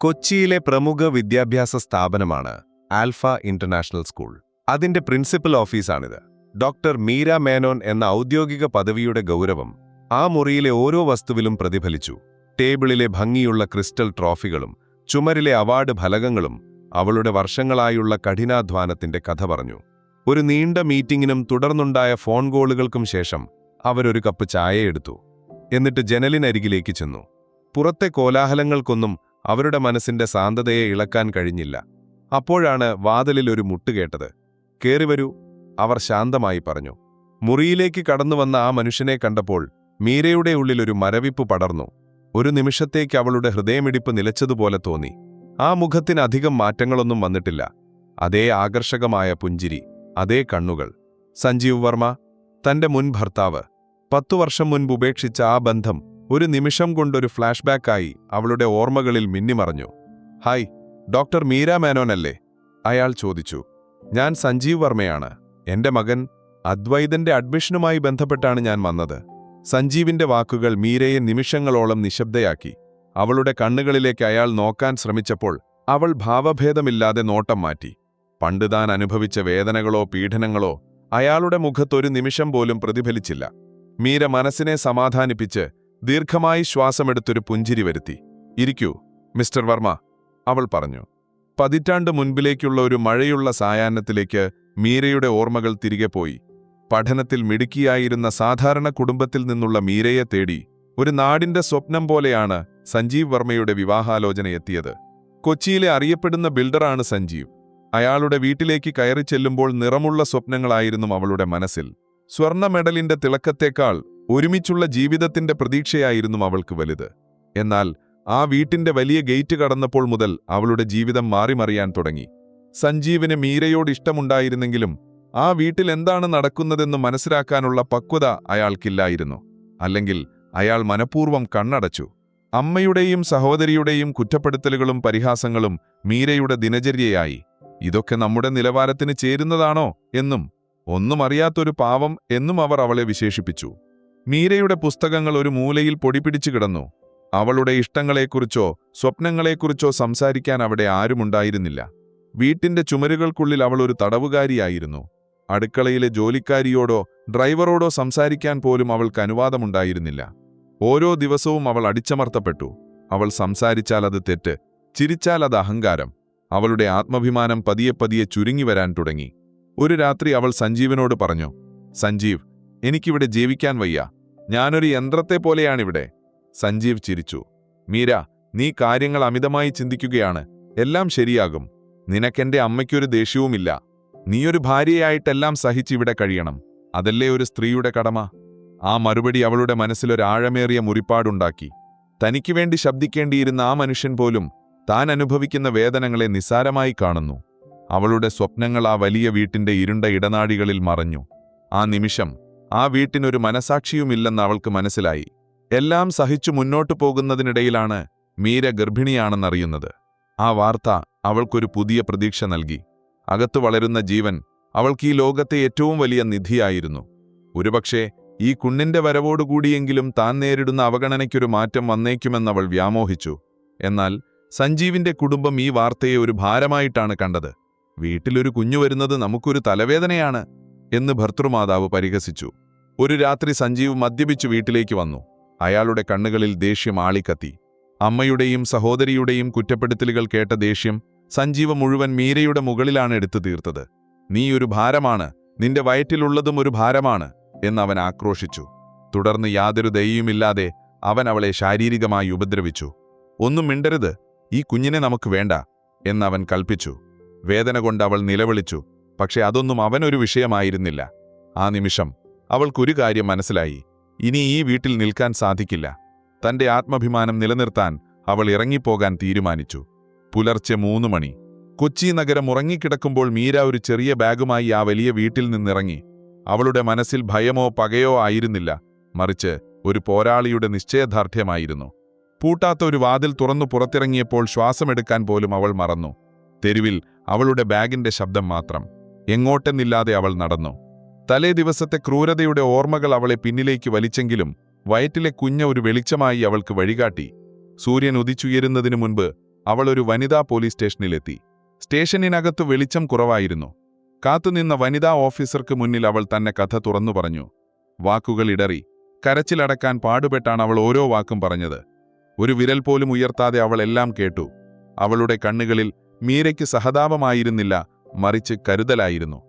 കൊച്ചിയിലെ പ്രമുഖ വിദ്യാഭ്യാസ സ്ഥാപനമാണ് ആൽഫ ഇന്റർനാഷണൽ സ്കൂൾ. അതിന്റെ പ്രിൻസിപ്പൽ ഓഫീസാണിത്. ഡോക്ടർ മീര മേനോൻ എന്ന ഔദ്യോഗിക പദവിയുടെ ഗൗരവം ആ മുറിയിലെ ഓരോ വസ്തുവിലും പ്രതിഫലിച്ചു. ടേബിളിലെ ഭംഗിയുള്ള ക്രിസ്റ്റൽ ട്രോഫികളും ചുമരിലെ അവാർഡ് ഫലകങ്ങളും അവളുടെ വർഷങ്ങളായുള്ള കഠിനാധ്വാനത്തിന്റെ കഥ പറഞ്ഞു. ഒരു നീണ്ട മീറ്റിംഗിനും തുടർന്നുണ്ടായ ഫോൺ കോളുകൾക്കും ശേഷം അവരൊരു കപ്പ് ചായ എടുത്തു. എന്നിട്ട് ജനലിനരികിലേക്ക് ചെന്നു. പുറത്തെ കോലാഹലങ്ങൾക്കൊന്നും അവരുടെ മനസ്സിന്റെ സാന്തതയെ ഇളക്കാൻ കഴിഞ്ഞില്ല. അപ്പോഴാണ് വാതിലിൽ ഒരു മുട്ട് കേട്ടത്. കേറിവരൂ അവർ ശാന്തമായി പറഞ്ഞു. മുറിയിലേക്ക് കടന്നുവന്ന ആ മനുഷ്യനെ കണ്ടപ്പോൾ മീരയുടെ ഉള്ളിലൊരു മരവിപ്പ് പടർന്നു. ഒരു നിമിഷത്തേക്ക് അവളുടെ ഹൃദയമിടിപ്പ് നിലച്ചതുപോലെ തോന്നി. ആ മുഖത്തിന് അധികം മാറ്റങ്ങളൊന്നും വന്നിട്ടില്ല. അതേ ആകർഷകമായ പുഞ്ചിരി അതേ കണ്ണുകൾ. സഞ്ജീവ് വർമ്മ തന്റെ മുൻ ഭർത്താവ്. പത്തു വർഷം മുൻപ് ഉപേക്ഷിച്ച ആ ബന്ധം ഒരു നിമിഷം കൊണ്ടൊരു ഫ്ലാഷ് ബാക്കായി അവളുടെ ഓർമ്മകളിൽ മിന്നിമറഞ്ഞു. ഹായ് ഡോക്ടർ മീര മേനോനല്ലേ? അയാൾ ചോദിച്ചു. ഞാൻ സഞ്ജീവ് വർമ്മയാണ്. എന്റെ മകൻ അദ്വൈതന്റെ അഡ്മിഷനുമായി ബന്ധപ്പെട്ടാണ് ഞാൻ വന്നത്. സഞ്ജീവിന്റെ വാക്കുകൾ മീരയെ നിമിഷങ്ങളോളം നിശബ്ദയാക്കി. അവളുടെ കണ്ണുകളിലേക്ക് അയാൾ നോക്കാൻ ശ്രമിച്ചപ്പോൾ അവൾ ഭാവഭേദമില്ലാതെ നോട്ടം മാറ്റി. പണ്ട് താൻ അനുഭവിച്ച വേദനകളോ പീഡനങ്ങളോ അയാളുടെ മുഖത്തൊരു നിമിഷം പോലും പ്രതിഫലിച്ചില്ല. മീര മനസ്സിനെ സമാധാനിപ്പിച്ച് ദീർഘമായി ശ്വാസമെടുത്തൊരു പുഞ്ചിരി വരുത്തി. ഇരിക്കൂ മിസ്റ്റർ വർമ്മ അവൾ പറഞ്ഞു. പതിറ്റാണ്ട് മുൻപിലേക്കുള്ള ഒരു മഴയുള്ള സായാഹ്നത്തിലേക്ക് മീരയുടെ ഓർമ്മകൾ തിരികെ പോയി. പഠനത്തിൽ മിടുക്കിയായിരുന്ന സാധാരണ കുടുംബത്തിൽ നിന്നുള്ള മീരയെ തേടി ഒരു നാടിന്റെ സ്വപ്നം പോലെയാണ് സഞ്ജീവ് വർമ്മയുടെ വിവാഹാലോചന എത്തിയത്. കൊച്ചിയിലെ അറിയപ്പെടുന്ന ബിൽഡറാണ് സഞ്ജീവ്. അയാളുടെ വീട്ടിലേക്ക് കയറി ചെല്ലുമ്പോൾ നിറമുള്ള സ്വപ്നങ്ങളായിരുന്നു അവളുടെ മനസ്സിൽ. സ്വർണ മെഡലിന്റെ തിളക്കത്തേക്കാൾ ഒരുമിച്ചുള്ള ജീവിതത്തിന്റെ പ്രതീക്ഷയായിരുന്നു അവൾക്ക് വലുത്. എന്നാൽ ആ വീട്ടിന്റെ വലിയ ഗേറ്റ് കടന്നപ്പോൾ മുതൽ അവളുടെ ജീവിതം മാറിമറിയാൻ തുടങ്ങി. സഞ്ജീവിന് മീരയോട് ഇഷ്ടമുണ്ടായിരുന്നെങ്കിലും ആ വീട്ടിൽ എന്താണ് നടക്കുന്നതെന്ന് മനസ്സിലാക്കാനുള്ള പക്വത അയാൾക്കില്ലായിരുന്നു. അല്ലെങ്കിൽ അയാൾ മനഃപൂർവം കണ്ണടച്ചു. അമ്മയുടെയും സഹോദരിയുടെയും കുറ്റപ്പെടുത്തലുകളും പരിഹാസങ്ങളും മീരയുടെ ദിനചര്യയായി. ഇതൊക്കെ നമ്മുടെ നിലവാരത്തിന് ചേരുന്നതാണോ എന്നും ഒന്നും അറിയാത്തൊരു പാവം എന്നും അവർ അവളെ വിശേഷിപ്പിച്ചു. മീരയുടെ പുസ്തകങ്ങൾ ഒരു മൂലയിൽ പൊടിപിടിച്ചു കിടന്നു. അവളുടെ ഇഷ്ടങ്ങളെക്കുറിച്ചോ സ്വപ്നങ്ങളെക്കുറിച്ചോ സംസാരിക്കാൻ അവിടെ ആരുമുണ്ടായിരുന്നില്ല. വീട്ടിന്റെ ചുമരുകൾക്കുള്ളിൽ അവൾ ഒരു തടവുകാരിയായിരുന്നു. അടുക്കളയിലെ ജോലിക്കാരിയോടോ ഡ്രൈവറോടോ സംസാരിക്കാൻ പോലും അവൾക്ക് അനുവാദമുണ്ടായിരുന്നില്ല. ഓരോ ദിവസവും അവൾ അടിച്ചമർത്തപ്പെട്ടു. അവൾ സംസാരിച്ചാൽ അത് തെറ്റ് ചിരിച്ചാൽ അത് അഹങ്കാരം. അവളുടെ ആത്മഭിമാനം പതിയെ പതിയെ ചുരുങ്ങി വരാൻ തുടങ്ങി. ഒരു രാത്രി അവൾ സഞ്ജീവനോട് പറഞ്ഞു സഞ്ജീവ് എനിക്കിവിടെ ജീവിക്കാൻ വയ്യ. ഞാനൊരു യന്ത്രത്തെ പോലെയാണിവിടെ. സഞ്ജീവ് ചിരിച്ചു. മീര നീ കാര്യങ്ങൾ അമിതമായി ചിന്തിക്കുകയാണ്. എല്ലാം ശരിയാകും. നിനക്കെന്റെ അമ്മയ്ക്കൊരു ദേഷ്യവുമില്ല. നീയൊരു ഭാര്യയായിട്ടെല്ലാം സഹിച്ചിവിടെ കഴിയണം. അതല്ലേ ഒരു സ്ത്രീയുടെ കടമ? ആ മറുപടി അവളുടെ മനസ്സിലൊരാഴമേറിയ മുറിപ്പാടുണ്ടാക്കി. തനിക്ക് വേണ്ടി ശബ്ദിക്കേണ്ടിയിരുന്ന ആ മനുഷ്യൻ പോലും താൻ അനുഭവിക്കുന്ന വേദനകളെ നിസ്സാരമായി കാണുന്നു. അവളുടെ സ്വപ്നങ്ങൾ ആ വലിയ വീട്ടിന്റെ ഇരുണ്ട ഇടനാഴികളിൽ മറഞ്ഞു. ആ നിമിഷം ആ വീട്ടിനൊരു മനസാക്ഷിയുമില്ലെന്ന് അവൾക്ക് മനസ്സിലായി. എല്ലാം സഹിച്ചു മുന്നോട്ടു പോകുന്നതിനിടയിലാണ് മീര ഗർഭിണിയാണെന്നറിയുന്നത്. ആ വാർത്ത അവൾക്കൊരു പുതിയ പ്രതീക്ഷ നൽകി. അകത്തു വളരുന്ന ജീവൻ അവൾക്ക് ഈ ലോകത്തെ ഏറ്റവും വലിയ നിധിയായിരുന്നു. ഒരുപക്ഷേ ഈ കുണ്ണിന്റെ വരവോടുകൂടിയെങ്കിലും താൻ നേരിടുന്ന അവഗണനയ്ക്കൊരു മാറ്റം വന്നേക്കുമെന്നവൾ വ്യാമോഹിച്ചു. എന്നാൽ സഞ്ജീവിന്റെ കുടുംബം ഈ വാർത്തയെ ഒരു ഭാരമായിട്ടാണ് കണ്ടത്. വീട്ടിലൊരു കുഞ്ഞു വരുന്നത് നമുക്കൊരു തലവേദനയാണ്. എന്ന് ഭർത്തൃമാതാവ് പരിഹസിച്ചു. ഒരു രാത്രി സഞ്ജീവ് മദ്യപിച്ചു വീട്ടിലേക്ക് വന്നു. അയാളുടെ കണ്ണുകളിൽ ദേഷ്യം ആളിക്കത്തി. അമ്മയുടെയും സഹോദരിയുടെയും കുറ്റപ്പെടുത്തലുകൾ കേട്ട ദേഷ്യം സഞ്ജീവ് മുഴുവൻ മീരയുടെ മുകളിലാണ് എടുത്തു തീർത്തത്. നീ ഒരു ഭാരമാണ് നിന്റെ വയറ്റിലുള്ളതും ഒരു ഭാരമാണ് എന്നവൻ ആക്രോശിച്ചു. തുടർന്ന് യാതൊരു ദയയുമില്ലാതെ അവൻ അവളെ ശാരീരികമായി ഉപദ്രവിച്ചു. ഒന്നും മിണ്ടരുത് ഈ കുഞ്ഞിനെ നമുക്ക് വേണ്ട എന്നവൻ കൽപ്പിച്ചു. വേദന കൊണ്ട് അവൾ നിലവിളിച്ചു. പക്ഷെ അതൊന്നും അവനൊരു വിഷയമായിരുന്നില്ല. ആ നിമിഷം അവൾക്കൊരു കാര്യം മനസ്സിലായി. ഇനി ഈ വീട്ടിൽ നിൽക്കാൻ സാധിക്കില്ല. തന്റെ ആത്മഭിമാനം നിലനിർത്താൻ അവൾ ഇറങ്ങിപ്പോകാൻ തീരുമാനിച്ചു. പുലർച്ചെ മൂന്നു മണി. കൊച്ചി നഗരം ഉറങ്ങിക്കിടക്കുമ്പോൾ മീര ഒരു ചെറിയ ബാഗുമായി ആ വലിയ വീട്ടിൽ നിന്നിറങ്ങി. അവളുടെ മനസ്സിൽ ഭയമോ പകയോ ആയിരുന്നില്ല. മറിച്ച് ഒരു പോരാളിയുടെ നിശ്ചയദാർഢ്യമായിരുന്നു. പൂട്ടാത്ത ഒരു വാതിൽ തുറന്നു പുറത്തിറങ്ങിയപ്പോൾ ശ്വാസമെടുക്കാൻ പോലും അവൾ മറന്നു. തെരുവിൽ അവളുടെ ബാഗിന്റെ ശബ്ദം മാത്രം. എങ്ങോട്ടെന്നില്ലാതെ അവൾ നടന്നു. തലേ ദിവസത്തെ ക്രൂരതയുടെ ഓർമ്മകൾ അവളെ പിന്നിലേക്ക് വലിച്ചെങ്കിലും വയറ്റിലെ കുഞ്ഞ ഒരു വെളിച്ചമായി അവൾക്ക് വഴികാട്ടി. സൂര്യൻ ഉദിച്ചുയരുന്നതിനു മുൻപ് അവൾ ഒരു വനിതാ പോലീസ് സ്റ്റേഷനിലെത്തി. സ്റ്റേഷനിനകത്തു വെളിച്ചം കുറവായിരുന്നു. കാത്തുനിന്ന വനിതാ ഓഫീസർക്ക് മുന്നിൽ അവൾ തന്നെ കഥ തുറന്നു പറഞ്ഞു. വാക്കുകൾ ഇടറി. കരച്ചിലടക്കാൻ പാടുപെട്ടാണ് അവൾ ഓരോ വാക്കും പറഞ്ഞത്. ഒരു വിരൽ പോലും ഉയർത്താതെ അവൾ എല്ലാം കേട്ടു. അവളുടെ കണ്ണുകളിൽ മീരയ്ക്ക് സഹതാപമായിരുന്നില്ല. മറിച്ച് കരുതലായിരുന്നു.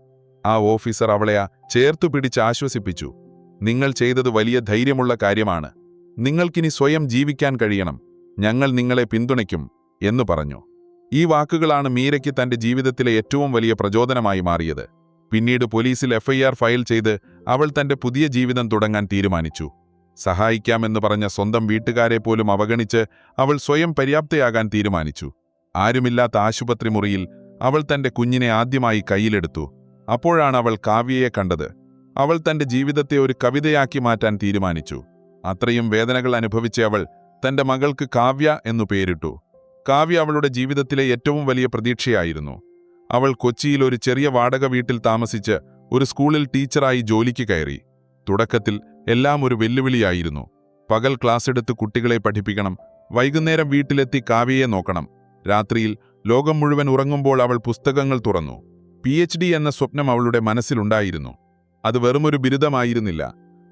ആ ഓഫീസർ അവളെ ചേർത്തു പിടിച്ച് ആശ്വസിപ്പിച്ചു. നിങ്ങൾ ചെയ്തത് വലിയ ധൈര്യമുള്ള കാര്യമാണ്. നിങ്ങൾക്കിനി സ്വയം ജീവിക്കാൻ കഴിയണം. ഞങ്ങൾ നിങ്ങളെ പിന്തുണയ്ക്കും എന്നു പറഞ്ഞു. ഈ വാക്കുകളാണ് മീരയ്ക്ക് തന്റെ ജീവിതത്തിലെ ഏറ്റവും വലിയ പ്രചോദനമായി മാറിയത്. പിന്നീട് പോലീസിൽ എഫ്ഐആർ ഫയൽ ചെയ്ത് അവൾ തന്റെ പുതിയ ജീവിതം തുടങ്ങാൻ തീരുമാനിച്ചു. സഹായിക്കാമെന്ന് പറഞ്ഞ സ്വന്തം വീട്ടുകാരെ പോലും അവഗണിച്ച് അവൾ സ്വയം പര്യാപ്തയാകാൻ തീരുമാനിച്ചു. ആരുമില്ലാത്ത ആശുപത്രി മുറിയിൽ അവൾ തന്റെ കുഞ്ഞിനെ ആദ്യമായി കയ്യിലെടുത്തു. അപ്പോഴാണ് അവൾ കാവ്യയെ കണ്ടത്. അവൾ തന്റെ ജീവിതത്തെ ഒരു കവിതയാക്കി മാറ്റാൻ തീരുമാനിച്ചു. അത്രയും വേദനകൾ അനുഭവിച്ച അവൾ തന്റെ മകൾക്ക് കാവ്യ എന്നു പേരിട്ടു. കാവ്യ അവളുടെ ജീവിതത്തിലെ ഏറ്റവും വലിയ പ്രതീക്ഷയായിരുന്നു. അവൾ കൊച്ചിയിൽ ഒരു ചെറിയ വാടക വീട്ടിൽ താമസിച്ച് ഒരു സ്കൂളിൽ ടീച്ചറായി ജോലിക്ക് കയറി. തുടക്കത്തിൽ എല്ലാം ഒരു വെല്ലുവിളിയായിരുന്നു. പകൽ ക്ലാസ് എടുത്ത് കുട്ടികളെ പഠിപ്പിക്കണം വൈകുന്നേരം വീട്ടിലെത്തി കാവ്യയെ നോക്കണം. രാത്രിയിൽ ലോകം മുഴുവൻ ഉറങ്ങുമ്പോൾ അവൾ പുസ്തകങ്ങൾ തുറന്നു. പി എച്ച് ഡി എന്ന സ്വപ്നം അവളുടെ മനസ്സിലുണ്ടായിരുന്നു. അത് വെറുമൊരു ബിരുദമായിരുന്നില്ല.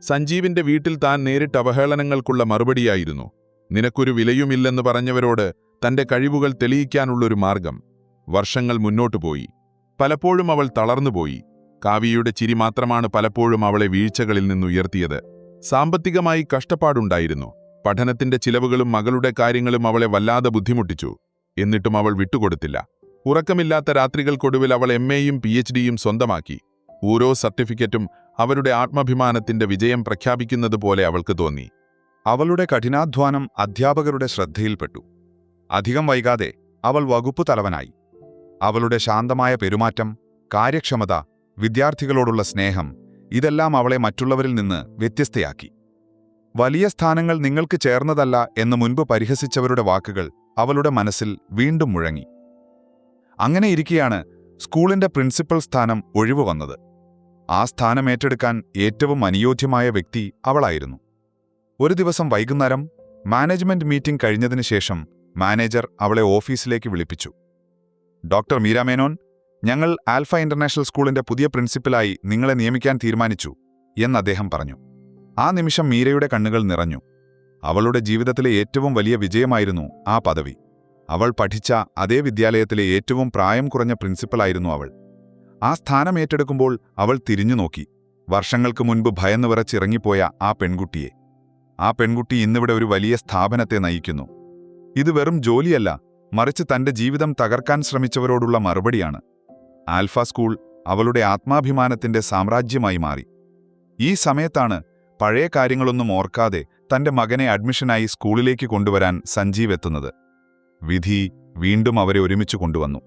സഞ്ജീവിന്റെ വീട്ടിൽ താൻ നേരിട്ട് അവഹേളനങ്ങൾക്കുള്ള മറുപടിയായിരുന്നു. നിനക്കൊരു വിലയുമില്ലെന്ന് പറഞ്ഞവരോട് തന്റെ കഴിവുകൾ തെളിയിക്കാനുള്ളൊരു മാർഗം. വർഷങ്ങൾ മുന്നോട്ടു പോയി. പലപ്പോഴും അവൾ തളർന്നുപോയി കാവ്യയുടെ ചിരി മാത്രമാണ് പലപ്പോഴും അവളെ വീഴ്ചകളിൽ നിന്നുയർത്തിയത്. സാമ്പത്തികമായി കഷ്ടപ്പാടുണ്ടായിരുന്നു. പഠനത്തിന്റെ ചിലവുകളും മകളുടെ കാര്യങ്ങളും അവളെ വല്ലാതെ ബുദ്ധിമുട്ടിച്ചു. എന്നിട്ടും അവൾ വിട്ടുകൊടുത്തില്ല. ഉറക്കമില്ലാത്ത രാത്രികൾക്കൊടുവിൽ അവൾ എം എയും പി എച്ച് ഡിയും സ്വന്തമാക്കി. ഓരോ സർട്ടിഫിക്കറ്റും അവരുടെ ആത്മാഭിമാനത്തിന്റെ വിജയം പ്രഖ്യാപിക്കുന്നത് പോലെ അവൾക്ക് തോന്നി. അവളുടെ കഠിനാധ്വാനം അധ്യാപകരുടെ ശ്രദ്ധയിൽപ്പെട്ടു. അധികം വൈകാതെ അവൾ വകുപ്പ് തലവനായി. അവളുടെ ശാന്തമായ പെരുമാറ്റം കാര്യക്ഷമത വിദ്യാർത്ഥികളോടുള്ള സ്നേഹം ഇതെല്ലാം അവളെ മറ്റുള്ളവരിൽ നിന്ന് വ്യത്യസ്തയാക്കി. വലിയ സ്ഥാനങ്ങൾ നിങ്ങൾക്ക് ചേർന്നതല്ല എന്ന് മുൻപ് പരിഹസിച്ചവരുടെ വാക്കുകൾ അവളുടെ മനസ്സിൽ വീണ്ടും മുഴങ്ങി. അങ്ങനെ ഇരിക്കെയാണ് സ്കൂളിന്റെ പ്രിൻസിപ്പൽ സ്ഥാനം ഒഴിവു വന്നത്. ആ സ്ഥാനം ഏറ്റെടുക്കാൻ ഏറ്റവും അനുയോജ്യമായ വ്യക്തി അവളായിരുന്നു. ഒരു ദിവസം വൈകുന്നേരം മാനേജ്മെന്റ് മീറ്റിംഗ് കഴിഞ്ഞതിന് ശേഷം മാനേജർ അവളെ ഓഫീസിലേക്ക് വിളിപ്പിച്ചു. ഡോക്ടർ മീരാമേനോൻ ഞങ്ങൾ ആൽഫ ഇന്റർനാഷണൽ സ്കൂളിന്റെ പുതിയ പ്രിൻസിപ്പലായി നിങ്ങളെ നിയമിക്കാൻ തീരുമാനിച്ചു എന്ന് അദ്ദേഹം പറഞ്ഞു. ആ നിമിഷം മീരയുടെ കണ്ണുകൾ നിറഞ്ഞു. അവളുടെ ജീവിതത്തിലെ ഏറ്റവും വലിയ വിജയമായിരുന്നു ആ പദവി. അവൾ പഠിച്ച അതേ വിദ്യാലയത്തിലെ ഏറ്റവും പ്രായം കുറഞ്ഞ പ്രിൻസിപ്പലായിരുന്നു അവൾ. ആ സ്ഥാനം ഏറ്റെടുക്കുമ്പോൾ അവൾ തിരിഞ്ഞു നോക്കി. വർഷങ്ങൾക്ക് മുൻപ് ഭയന്നു വിറച്ചിറങ്ങിപ്പോയ ആ പെൺകുട്ടിയെ. ആ പെൺകുട്ടി ഇന്നിവിടെ ഒരു വലിയ സ്ഥാപനത്തെ നയിക്കുന്നു. ഇത് വെറും ജോലിയല്ല മറിച്ച് തന്റെ ജീവിതം തകർക്കാൻ ശ്രമിച്ചവരോടുള്ള മറുപടിയാണ്. ആൽഫ സ്കൂൾ അവളുടെ ആത്മാഭിമാനത്തിന്റെ സാമ്രാജ്യമായി മാറി. ഈ സമയത്താണ് പഴയ കാര്യങ്ങളൊന്നും ഓർക്കാതെ തന്റെ മകനെ അഡ്മിഷനായി സ്കൂളിലേക്ക് കൊണ്ടുവരാൻ സഞ്ജീവ് എത്തുന്നത്. വിധി വീണ്ടും അവരെ ഒരുമിച്ച് കൊണ്ടുവന്നു.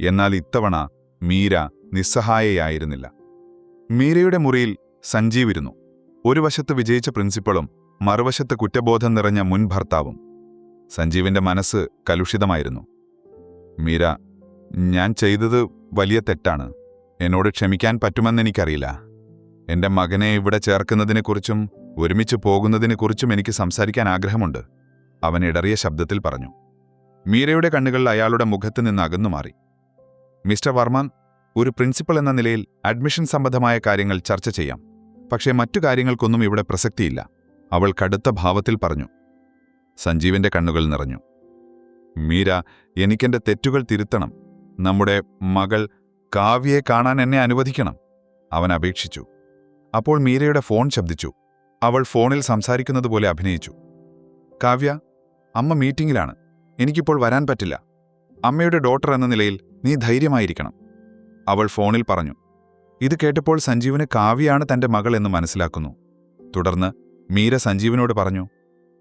എന്നാൽ ഇത്തവണ മീര നിസ്സഹായയായിരുന്നില്ല. മീരയുടെ മുറിയിൽ സഞ്ജീവ് ഇരുന്നു. ഒരു വശത്ത് വിജയിച്ച പ്രിൻസിപ്പളും മറുവശത്ത് കുറ്റബോധം നിറഞ്ഞ മുൻ ഭർത്താവും. സഞ്ജീവിന്റെ മനസ്സ് കലുഷിതമായിരുന്നു. മീര ഞാൻ ചെയ്തത് വലിയ തെറ്റാണ്. എന്നോട് ക്ഷമിക്കാൻ പറ്റുമെന്നെനിക്കറിയില്ല എന്റെ മകനെ ഇവിടെ ചേർക്കുന്നതിനെക്കുറിച്ചും ഒരുമിച്ച് പോകുന്നതിനെക്കുറിച്ചും എനിക്ക് സംസാരിക്കാൻ ആഗ്രഹമുണ്ട്. അവൻ ഇടറിയ ശബ്ദത്തിൽ പറഞ്ഞു. മീരയുടെ കണ്ണുകൾ അയാളുടെ മുഖത്ത് നിന്ന് അകന്നു മാറി. മിസ്റ്റർ വർമ്മ ഒരു പ്രിൻസിപ്പൽ എന്ന നിലയിൽ അഡ്മിഷൻ സംബന്ധമായ കാര്യങ്ങൾ ചർച്ച ചെയ്യാം. പക്ഷേ മറ്റു കാര്യങ്ങൾക്കൊന്നും ഇവിടെ പ്രസക്തിയില്ല. അവൾ കടുത്ത ഭാവത്തിൽ പറഞ്ഞു. സഞ്ജീവിന്റെ കണ്ണുകൾ നിറഞ്ഞു. മീര എനിക്കെന്റെ തെറ്റുകൾ തിരുത്തണം. നമ്മുടെ മകൾ കാവ്യയെ കാണാൻ എന്നെ അനുവദിക്കണം. അവൻ അപേക്ഷിച്ചു. അപ്പോൾ മീരയുടെ ഫോൺ ശബ്ദിച്ചു. അവൾ ഫോണിൽ സംസാരിക്കുന്നതുപോലെ അഭിനയിച്ചു. കാവ്യ അമ്മ മീറ്റിംഗിലാണ്. എനിക്കിപ്പോൾ വരാൻ പറ്റില്ല. അമ്മയുടെ ഡോട്ടർ എന്ന നിലയിൽ നീ ധൈര്യമായിരിക്കണം. അവൾ ഫോണിൽ പറഞ്ഞു. ഇത് കേട്ടപ്പോൾ സഞ്ജീവിന് കാവ്യയാണ് തന്റെ മകൾ എന്ന് മനസ്സിലാക്കുന്നു. തുടർന്ന് മീര സഞ്ജീവിനോട് പറഞ്ഞു.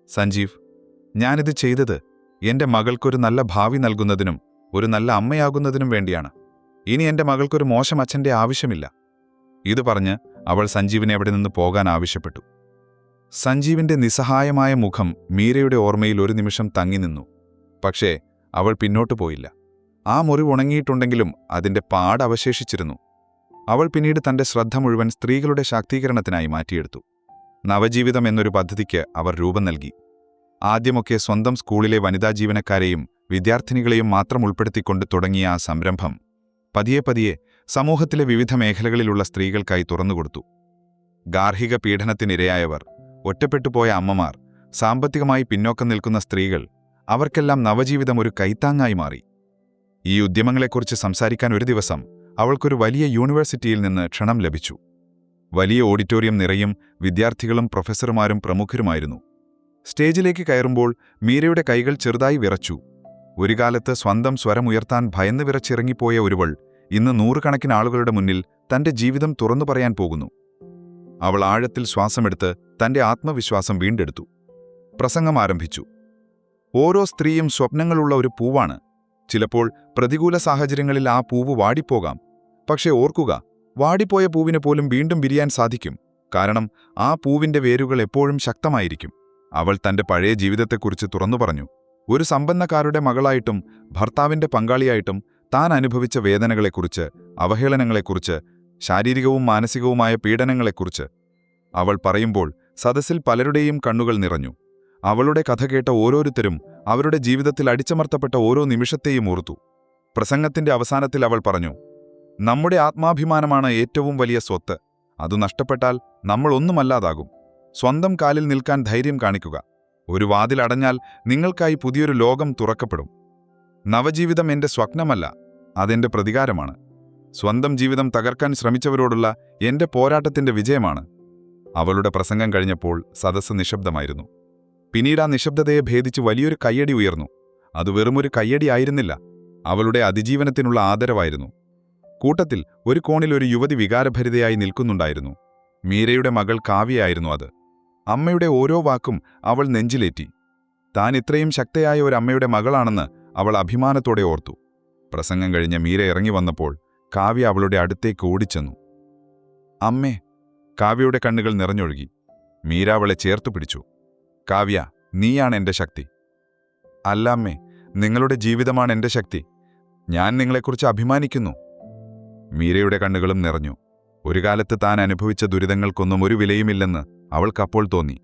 സഞ്ജീവ് ഞാനിത് ചെയ്തത് എന്റെ മകൾക്കൊരു നല്ല ഭാവി നൽകുന്നതിനും ഒരു നല്ല അമ്മയാകുന്നതിനും വേണ്ടിയാണ്. ഇനി എന്റെ മകൾക്കൊരു മോശം അച്ഛന്റെ ആവശ്യമില്ല. ഇത് പറഞ്ഞ് അവൾ സഞ്ജീവിനെ അവിടെ നിന്ന് പോകാൻ ആവശ്യപ്പെട്ടു. സഞ്ജീവിന്റെ നിസ്സഹായമായ മുഖം മീരയുടെ ഓർമ്മയിൽ ഒരു നിമിഷം തങ്ങി നിന്നു. പക്ഷേ അവൾ പിന്നോട്ടു പോയില്ല. ആ മുറിവ് ഉണങ്ങിയിട്ടുണ്ടെങ്കിലും അതിന്റെ പാട് അവശേഷിച്ചിരുന്നു. അവൾ പിന്നീട് തന്റെ ശ്രദ്ധ മുഴുവൻ സ്ത്രീകളുടെ ശാക്തീകരണത്തിനായി മാറ്റിയെടുത്തു. നവജീവിതം എന്നൊരു പദ്ധതിക്ക് അവർ രൂപം നൽകി. ആദ്യമൊക്കെ സ്വന്തം സ്കൂളിലെ വനിതാ ജീവനക്കാരെയും വിദ്യാർത്ഥിനികളെയും മാത്രം ഉൾപ്പെടുത്തിക്കൊണ്ട് തുടങ്ങിയ ആ സംരംഭം പതിയെ പതിയെ സമൂഹത്തിലെ വിവിധ മേഖലകളിലുള്ള സ്ത്രീകൾക്കായി തുറന്നുകൊടുത്തു. ഗാർഹിക പീഡനത്തിനിരയായവർ ഒറ്റപ്പെട്ടുപോയ അമ്മമാർ സാമ്പത്തികമായി പിന്നോക്കം നിൽക്കുന്ന സ്ത്രീകൾ അവർക്കെല്ലാം നവജീവിതം ഒരു കൈത്താങ്ങായി മാറി. ഈ ഉദ്യമങ്ങളെക്കുറിച്ച് സംസാരിക്കാൻ ഒരു ദിവസം അവൾക്കൊരു വലിയ യൂണിവേഴ്സിറ്റിയിൽ നിന്ന് ക്ഷണം ലഭിച്ചു. വലിയ ഓഡിറ്റോറിയം നിറയും വിദ്യാർത്ഥികളും പ്രൊഫസർമാരും പ്രമുഖരുമായിരുന്നു. സ്റ്റേജിലേക്ക് കയറുമ്പോൾ മീരയുടെ കൈകൾ ചെറുതായി വിറച്ചു. ഒരു കാലത്ത് സ്വന്തം സ്വരമുയർത്താൻ ഭയന്ന് വിറച്ചിറങ്ങിപ്പോയ ഒരുവൾ ഇന്ന് നൂറുകണക്കിന് ആളുകളുടെ മുന്നിൽ തന്റെ ജീവിതം തുറന്നു പറയാൻ പോകുന്നു. അവൾ ആഴത്തിൽ ശ്വാസമെടുത്ത് തന്റെ ആത്മവിശ്വാസം വീണ്ടെടുത്തു. പ്രസംഗം ആരംഭിച്ചു. ഓരോ സ്ത്രീയും സ്വപ്നങ്ങളുള്ള ഒരു പൂവാണ്. ചിലപ്പോൾ പ്രതികൂല സാഹചര്യങ്ങളിൽ ആ പൂവ് വാടിപ്പോകാം. പക്ഷേ ഓർക്കുക വാടിപ്പോയ പൂവിന് പോലും വീണ്ടും വിരിയാൻ സാധിക്കും. കാരണം ആ പൂവിന്റെ വേരുകൾ എപ്പോഴും ശക്തമായിരിക്കും. അവൾ തന്റെ പഴയ ജീവിതത്തെക്കുറിച്ച് തുറന്നു പറഞ്ഞു. ഒരു സമ്പന്നക്കാരുടെ മകളായിട്ടും ഭർത്താവിന്റെ പങ്കാളിയായിട്ടും താൻ അനുഭവിച്ച വേദനകളെക്കുറിച്ച് അവഹേളനങ്ങളെക്കുറിച്ച് ശാരീരികവും മാനസികവുമായ പീഡനങ്ങളെക്കുറിച്ച് അവൾ പറയുമ്പോൾ സദസ്സിൽ പലരുടെയും കണ്ണുകൾ നിറഞ്ഞു. അവളുടെ കഥ കേട്ട ഓരോരുത്തരും അവരുടെ ജീവിതത്തിൽ അടിച്ചമർത്തപ്പെട്ട ഓരോ നിമിഷത്തെയും ഓർത്തു. പ്രസംഗത്തിന്റെ അവസാനത്തിൽ അവൾ പറഞ്ഞു നമ്മുടെ ആത്മാഭിമാനമാണ് ഏറ്റവും വലിയ സ്വത്ത്. അത് നഷ്ടപ്പെട്ടാൽ നമ്മൾ ഒന്നുമല്ലാതാകും. സ്വന്തം കാലിൽ നിൽക്കാൻ ധൈര്യം കാണിക്കുക. ഒരു വാതിൽ അടഞ്ഞാൽ നിങ്ങൾക്കായി പുതിയൊരു ലോകം തുറക്കപ്പെടും. നവജീവിതം എന്റെ സ്വപ്നമല്ല അതെന്റെ പ്രതികാരമാണ്. സ്വന്തം ജീവിതം തകർക്കാൻ ശ്രമിച്ചവരോടുള്ള എന്റെ പോരാട്ടത്തിന്റെ വിജയമാണ്. അവളുടെ പ്രസംഗം കഴിഞ്ഞപ്പോൾ സദസ് നിശബ്ദമായിരുന്നു. പിന്നീട് ആ നിശബ്ദതയെ ഭേദിച്ച് വലിയൊരു കയ്യടി ഉയർന്നു. അത് വെറുമൊരു കയ്യടി ആയിരുന്നില്ല. അവളുടെ അതിജീവനത്തിനുള്ള ആദരവായിരുന്നു. കൂട്ടത്തിൽ ഒരു കോണിൽ ഒരു യുവതി വികാരഭരിതയായി നിൽക്കുന്നുണ്ടായിരുന്നു. മീരയുടെ മകൾ കാവ്യയായിരുന്നു അത്. അമ്മയുടെ ഓരോ വാക്കും അവൾ നെഞ്ചിലേറ്റി. താൻ ഇത്രയും ശക്തയായ ഒരു അമ്മയുടെ മകളാണെന്ന് അവൾ അഭിമാനത്തോടെ ഓർത്തു. പ്രസംഗം കഴിഞ്ഞ് മീര ഇറങ്ങി വന്നപ്പോൾ കാവ്യ അവളുടെ അടുത്തേക്ക് ഓടിച്ചെന്നു. അമ്മേ കാവ്യയുടെ കണ്ണുകൾ നിറഞ്ഞൊഴുകി. മീര അവളെ ചേർത്തു പിടിച്ചു. കാവ്യ നീയാണ് എന്റെ ശക്തി. അല്ല അമ്മേ നിങ്ങളുടെ ജീവിതമാണ് എന്റെ ശക്തി. ഞാൻ നിങ്ങളെക്കുറിച്ച് അഭിമാനിക്കുന്നു. മീരയുടെ കണ്ണുകളും നിറഞ്ഞു. ഒരു കാലത്ത് താൻ അനുഭവിച്ച ദുരിതങ്ങൾക്കൊന്നും ഒരു വിലയുമില്ലെന്ന് അവൾക്കപ്പോൾ തോന്നി.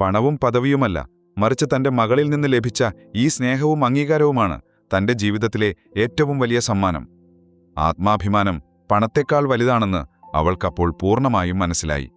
പണവും പദവിയുമല്ല മറിച്ച് തന്റെ മകളിൽ നിന്ന് ലഭിച്ച ഈ സ്നേഹവും അംഗീകാരവുമാണ് തന്റെ ജീവിതത്തിലെ ഏറ്റവും വലിയ സമ്മാനം. ആത്മാഭിമാനം പണത്തെക്കാൾ വലുതാണെന്ന് അവൾക്കപ്പോൾ പൂർണമായും മനസ്സിലായി.